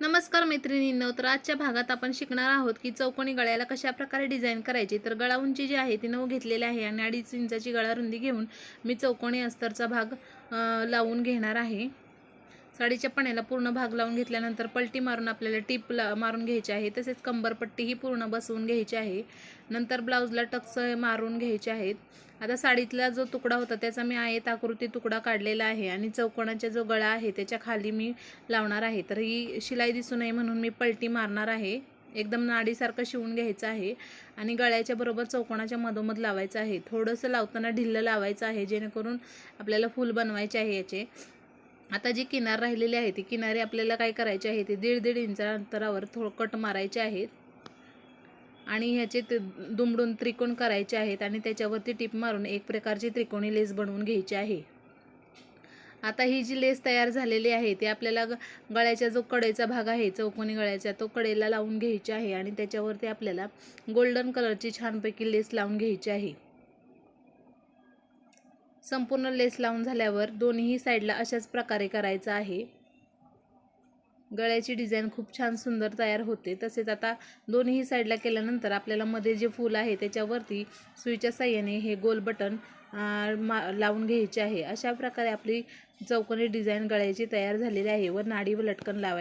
नमस्कार मैत्रिणींनो तर आजच्या भागात आपण शिकणार आहोत की चौकोनी गळ्याला कशा प्रकारे डिझाईन करायची. तर गळा उंची जी आहे ती नऊ घेतलेली आहे आणि अडीच इंचाची गळा रुंदी घेऊन मी चौकोनी अस्तरचा भाग लावून घेणार आहे. साडीच्या पण्याला पूर्ण भाग लावून घेतल्यानंतर पलटी मारून आपल्याला टीप ला मारून घ्यायची आहे. तसेच कंबरपट्टीही पूर्ण बसवून घ्यायची आहे. नंतर ब्लाऊजला टक्स मारून घ्यायचे आहेत. आता साडीतला जो तुकडा होता त्याचा मी आयत आकृती तुकडा काढलेला आहे आणि चौकोनाचा जो गळा आहे त्याच्याखाली मी लावणार आहे. तर ही शिलाई दिसू नये म्हणून मी पलटी मारणार आहे. एकदम नाडीसारखं शिवून घ्यायचं आहे आणि गळ्याच्या बरोबर चौकोनाच्या मधोमध लावायचं आहे. थोडंसं लावताना ढिल्लं लावायचं आहे जेणेकरून आपल्याला फूल बनवायचे आहे याचे. आता जी किनार राहिलेली आहे ती किनारी आपल्याला काय करायची आहे ती दीड दीड इंचा अंतरावर थोडं कट मारायचे आहेत. आणि ह्याचे ते दुमडून त्रिकोण करायचे आहेत आणि त्याच्यावरती टीप मारून एक प्रकारची त्रिकोणी लेस बनवून घ्यायची आहे. आता ही जी लेस तयार झालेली आहे ती आपल्याला ग- गळ्याचा जो कडेचा भाग आहे चौकोनी गळ्याचा तो कडेला लावून घ्यायची आहे आणि त्याच्यावरती आपल्याला गोल्डन कलरची छानपैकी लेस लावून घ्यायची आहे. संपूर्ण लेस लावून झाल्यावर दोन्ही साईडला अशाच प्रकारे करायचं आहे. गळ्याची डिझाईन खूप छान सुंदर तयार होते. तसेच आता दोन्ही साईडला केल्यानंतर आपल्याला मध्ये जे फूल आहे त्याच्यावरती सुईच्या साह्याने हे गोल बटन मा लावून घ्यायचे आहे. अशा प्रकारे आपली चौकोनी डिझाईन गळ्याची तयार झालेली आहे व नाडी व लटकन लावायची